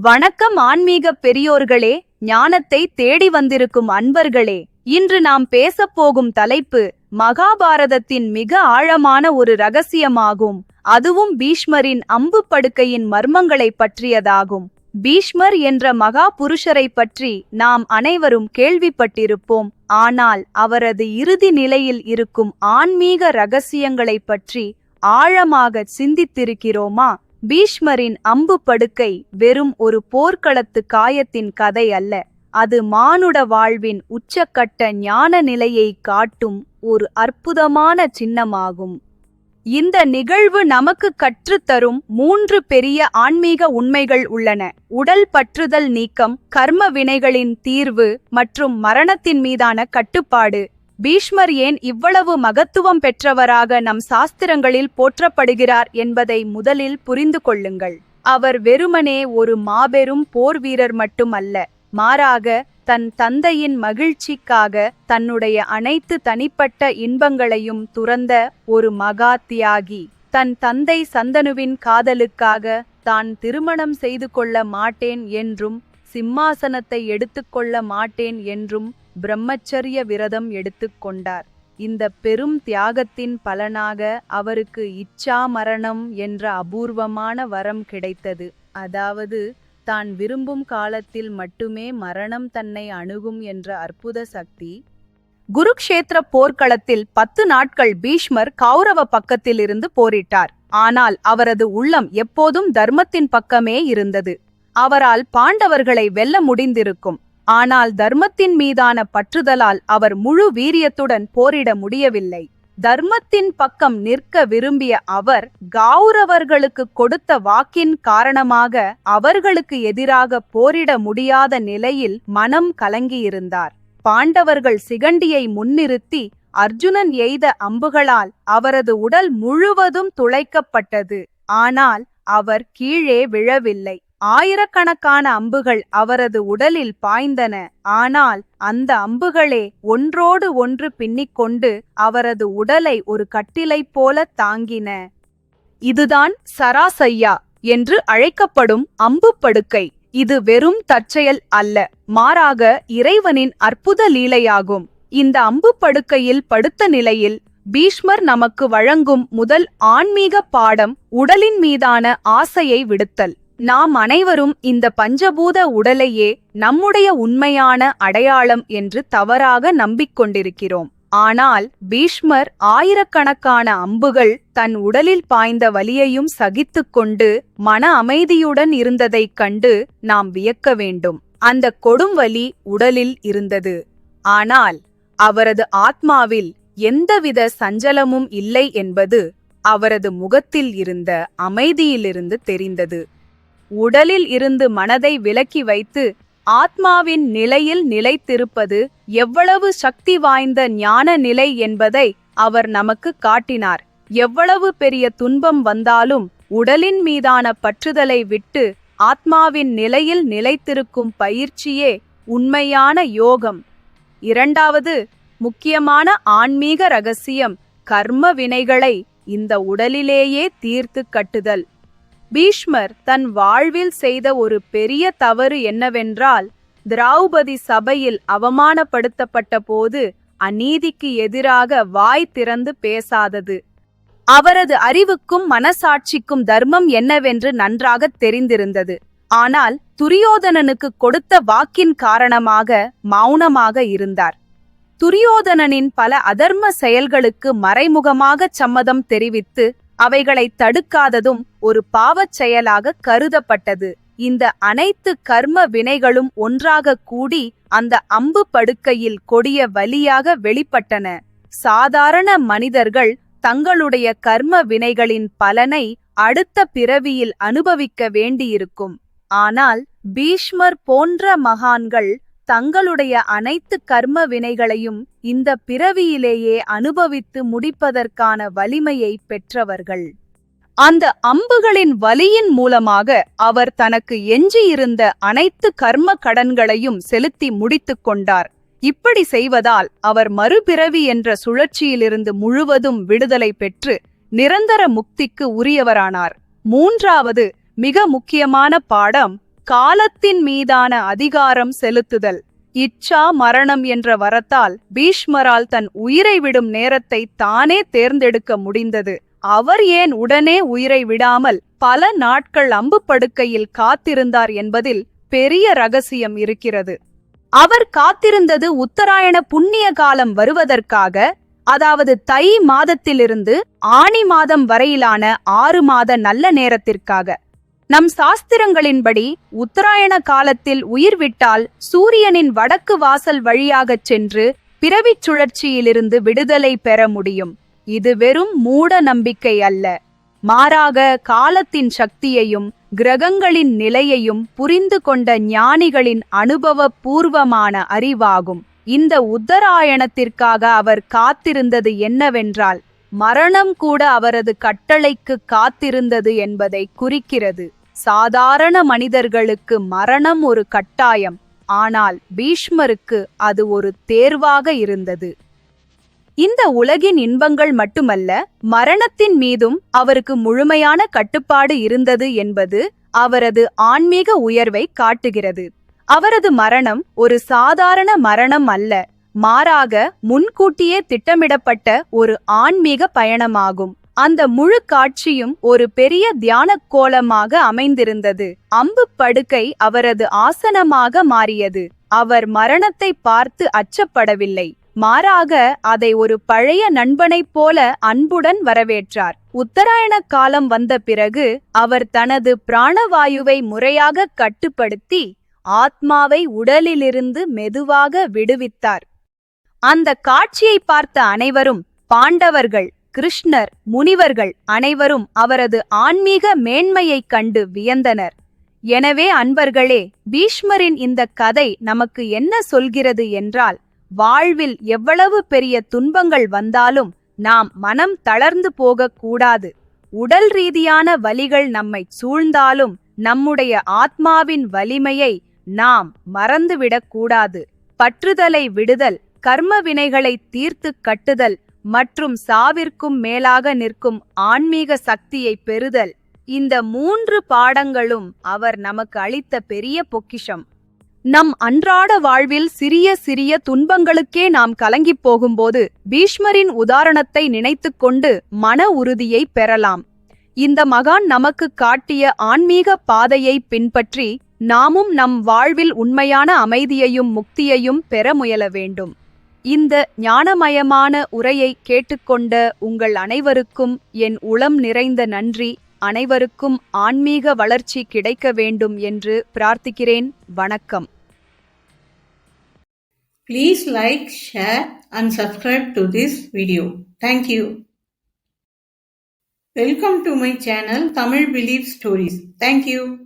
வணக்கம் ஆன்மீக பெரியோர்களே ஞானத்தை தேடி வந்திருக்கும் அன்பர்களே. இன்று நாம் பேசப் போகும் தலைப்பு மகாபாரதத்தின் மிக ஆழமான ஒரு ரகசியமாகும். அதுவும் பீஷ்மரின் அம்பு படுக்கையின் மர்மங்களைப் பற்றியதாகும். பீஷ்மர் என்ற மகா புருஷரை பற்றி நாம் அனைவரும் கேள்விப்பட்டிருப்போம். ஆனால் அவரது இறுதி நிலையில் இருக்கும் ஆன்மீக ரகசியங்களைப் பற்றி ஆழமாக சிந்தித்திருக்கிறோமா? பீஷ்மரின் அம்பு படுக்கை வெறும் ஒரு போர்க்களத்து காயத்தின் கதை அல்ல. அது மானுட வாழ்வின் உச்சக்கட்ட ஞான நிலையை காட்டும் ஒரு அற்புதமான சின்னமாகும். இந்த நிகழ்வு நமக்கு கற்றுத்தரும் மூன்று பெரிய ஆன்மீக உண்மைகள் உள்ளன. உடல் பற்றுதல் நீக்கம் கர்ம வினைகளின் தீர்வு மற்றும் மரணத்தின் மீதான கட்டுப்பாடு பீஷ்மர் ஏன் இவ்வளவு மகத்துவம் பெற்றவராக நம் சாஸ்திரங்களில் போற்றப்படுகிறார் என்பதை முதலில் புரிந்து கொள்ளுங்கள். அவர் வெறுமனே ஒரு மாபெரும் போர் வீரர் மட்டுமல்ல மாறாக தன் தந்தையின் மகிழ்ச்சிக்காக தன்னுடைய அனைத்து தனிப்பட்ட இன்பங்களையும் துறந்த ஒரு மகா தியாகி. தன் தந்தை சந்தனுவின் காதலுக்காக தான் திருமணம் செய்து கொள்ள மாட்டேன் என்றும் சிம்மாசனத்தை எடுத்துக்கொள்ள மாட்டேன் என்றும் பிரம்மச்சரிய விரதம் எடுத்துக்கொண்டார் இந்த பெரும் தியாகத்தின் பலனாக அவருக்கு இச்சா மரணம் என்ற அபூர்வமான வரம் கிடைத்தது. அதாவது தான் விரும்பும் காலத்தில் மட்டுமே மரணம் தன்னை அணுகும் என்ற அற்புத சக்தி. குருக்ஷேத்திர போர்க்களத்தில் பத்து நாட்கள் பீஷ்மர் கௌரவ பக்கத்தில் இருந்து போரிட்டார். ஆனால் அவரது உள்ளம் எப்போதும் தர்மத்தின் பக்கமே இருந்தது. அவரால் பாண்டவர்களை வெல்ல முடிந்திருக்கும். ஆனால் தர்மத்தின் மீதான பற்றுதலால் அவர் முழு வீரியத்துடன் போரிட முடியவில்லை. தர்மத்தின் பக்கம் நிற்க விரும்பிய அவர் கௌரவர்களுக்கு கொடுத்த வாக்கின் காரணமாக அவர்களுக்கு எதிராக போரிட முடியாத நிலையில் மனம் கலங்கியிருந்தார். பாண்டவர்கள் சிகண்டியை முன்னிறுத்தி அர்ஜுனன் எய்த அம்புகளால் அவரது உடல் முழுவதும் துளைக்கப்பட்டது. ஆனால் அவர் கீழே விழவில்லை. ஆயிரக்கணக்கான அம்புகள் அவரது உடலில் பாய்ந்தன. ஆனால் அந்த அம்புகளே ஒன்றோடு ஒன்று பின்னிக்கொண்டு அவரது உடலை ஒரு கட்டிலைப் போல தாங்கின. இதுதான் சராசையா என்று அழைக்கப்படும் அம்பு படுக்கை. இது வெறும் தற்செயல் அல்ல மாறாக இறைவனின் அற்புத லீலையாகும். இந்த அம்பு படுக்கையில் படுத்த நிலையில் பீஷ்மர் நமக்கு வழங்கும் முதல் ஆன்மீக பாடம் உடலின் மீதான ஆசையை விடுத்தல். நாம் அனைவரும் இந்த பஞ்சபூத உடலையே நம்முடைய உண்மையான அடையாளம் என்று தவறாக நம்பிக்கொண்டிருக்கிறோம். ஆனால் பீஷ்மர் ஆயிரக்கணக்கான அம்புகள் தன் உடலில் பாய்ந்த வலியையும் சகித்துக்கொண்டு மன அமைதியுடன் இருந்ததைக் கண்டு நாம் வியக்க வேண்டும். அந்த கொடும் வலி உடலில் இருந்தது. ஆனால் அவரது ஆத்மாவில் எந்தவித சஞ்சலமும் இல்லை என்பது அவரது முகத்தில் இருந்த அமைதியிலிருந்து தெரிந்தது. உடலில் இருந்து மனதை விலக்கி வைத்து ஆத்மாவின் நிலையில் நிலைத்திருப்பது எவ்வளவு சக்தி வாய்ந்த ஞான நிலை என்பதை அவர் நமக்கு காட்டினார். எவ்வளவு பெரிய துன்பம் வந்தாலும் உடலின் மீதான பற்றுதலை விட்டு ஆத்மாவின் நிலையில் நிலைத்திருக்கும் பயிற்சியே உண்மையான யோகம். இரண்டாவது முக்கியமான ஆன்மீக ரகசியம் கர்ம வினைகளை இந்த உடலிலேயே தீர்த்து கட்டுதல். பீஷ்மர் தன் வாழ்வில் செய்த ஒரு பெரிய தவறு என்னவென்றால் திரௌபதி சபையில் அவமானப்படுத்தப்பட்ட போது அநீதிக்கு எதிராக வாய் திறந்து பேசாதது. அவரது அறிவுக்கும் மனசாட்சிக்கும் தர்மம் என்னவென்று நன்றாக தெரிந்திருந்தது. ஆனால் துரியோதனனுக்கு கொடுத்த வாக்கின் காரணமாக மௌனமாக இருந்தார். துரியோதனனின் பல அதர்ம செயல்களுக்கு மறைமுகமாக சம்மதம் தெரிவித்து அவைகளை தடுக்காததும் ஒரு பாவச் செயலாக கருதப்பட்டது. இந்த அனைத்து கர்ம வினைகளும் ஒன்றாக கூடி அந்த அம்பு படுக்கையில் கொடிய வலியாக வெளிப்பட்டன. சாதாரண மனிதர்கள் தங்களுடைய கர்ம வினைகளின் பலனை அடுத்த பிறவியில் அனுபவிக்க வேண்டியிருக்கும். ஆனால் பீஷ்மர் போன்ற மகான்கள் தங்களுடைய அனைத்து கர்ம வினைகளையும் இந்த பிறவியிலேயே அனுபவித்து முடிப்பதற்கான வலிமையை பெற்றவர்கள். அந்த அம்புகளின் வலியின் மூலமாக அவர் தனக்கு எஞ்சியிருந்த அனைத்து கர்ம கடன்களையும் செலுத்தி முடித்துக் கொண்டார். இப்படி செய்வதால் அவர் மறுபிறவி என்ற சுழற்சியிலிருந்து முழுவதும் விடுதலை பெற்று நிரந்தர முக்திக்கு உரியவரானார். மூன்றாவது மிக முக்கியமான பாடம் காலத்தின் மீதான அதிகாரம் செலுத்துதல். இச்சா மரணம் என்ற வரத்தால் பீஷ்மரால் தன் உயிரை விடும் நேரத்தை தானே தேர்ந்தெடுக்க முடிந்தது. அவர் ஏன் உடனே உயிரை விடாமல் பல நாட்கள் அம்பு படுக்கையில் காத்திருந்தார் என்பதில் பெரிய ரகசியம் இருக்கிறது. அவர் காத்திருந்தது உத்தராயண புண்ணிய காலம் வருவதற்காக அதாவது தை மாதத்திலிருந்து ஆணி மாதம் வரையிலான ஆறு மாத நல்ல நேரத்திற்காக. நம் சாஸ்திரங்களின்படி உத்தராயண காலத்தில் உயிர் விட்டால் சூரியனின் வடக்கு வாசல் வழியாகச் சென்று பிறவிச் சுழற்சியிலிருந்து விடுதலை பெற முடியும். இது வெறும் மூட நம்பிக்கை அல்ல. மாறாக காலத்தின் சக்தியையும் கிரகங்களின் நிலையையும் புரிந்து கொண்ட ஞானிகளின் அனுபவ பூர்வமான அறிவாகும். இந்த உத்தராயணத்திற்காக அவர் காத்திருந்தது என்னவென்றால் மரணம் கூட அவரது கட்டளைக்கு காத்திருந்தது என்பதை குறிக்கிறது. சாதாரண மனிதர்களுக்கு மரணம் ஒரு கட்டாயம். ஆனால் பீஷ்மருக்கு அது ஒரு தேர்வாக இருந்தது. இந்த உலகின் இன்பங்கள் மட்டுமல்ல மரணத்தின் மீதும் அவருக்கு முழுமையான கட்டுப்பாடு இருந்தது என்பது அவரது ஆன்மீக உயர்வை காட்டுகிறது. அவரது மரணம் ஒரு சாதாரண மரணம் அல்ல மாறாக முன்கூட்டியே திட்டமிடப்பட்ட ஒரு ஆன்மீக பயணமாகும். அந்த முழு காட்சியும் ஒரு பெரிய தியானக் கோலமாக அமைந்திருந்தது. அம்பு படுக்கை அவரது ஆசனமாக மாறியது. அவர் மரணத்தை பார்த்து அச்சப்படவில்லை. மாறாக அதை ஒரு பழைய நண்பனைப் போல அன்புடன் வரவேற்றார். உத்தராயண காலம் வந்த பிறகு அவர் தனது பிராணவாயுவை முறையாக கட்டுப்படுத்தி ஆத்மாவை உடலிலிருந்து மெதுவாக விடுவித்தார். அந்த காட்சியை பார்த்த அனைவரும் பாண்டவர்கள் கிருஷ்ணர் முனிவர்கள் அனைவரும் அவரது ஆன்மீக மேன்மையைக் கண்டு வியந்தனர். எனவே அன்பர்களே பீஷ்மரின் இந்த கதை நமக்கு என்ன சொல்கிறது என்றால் வாழ்வில் எவ்வளவு பெரிய துன்பங்கள் வந்தாலும் நாம் மனம் தளர்ந்து போகக்கூடாது உடல் ரீதியான வலிகள் நம்மை சூழ்ந்தாலும் நம்முடைய ஆத்மாவின் வலிமையை நாம் மறந்துவிடக்கூடாது பற்றுதலை விடுதல் கர்ம வினைகளை தீர்த்து கட்டுதல் மற்றும் சாவிற்கும் மேலாக நிற்கும் ஆன்மீக சக்தியை பெறுதல். இந்த மூன்று பாடங்களும் அவர் நமக்கு அளித்த பெரிய பொக்கிஷம். நம் அன்றாட வாழ்வில் சிறிய சிறிய துன்பங்களுக்கே நாம் கலங்கிப் போகும்போது பீஷ்மரின் உதாரணத்தை நினைத்துக்கொண்டு மன உறுதியை பெறலாம். இந்த மகான் நமக்கு காட்டிய ஆன்மீக பாதையை பின்பற்றி நாமும் நம் வாழ்வில் உண்மையான அமைதியையும் முக்தியையும் பெற முயல வேண்டும். இந்த ஞானமயமான உரையை கேட்டுக்கொண்ட உங்கள் அனைவருக்கும் என் உளம் நிறைந்த நன்றி அனைவருக்கும் ஆன்மீக வளர்ச்சி கிடைக்க வேண்டும் என்று பிரார்த்திக்கிறேன் வணக்கம் Please like, share and subscribe to this video. Thank you. Welcome to my channel Tamil Belief Stories. Thank you.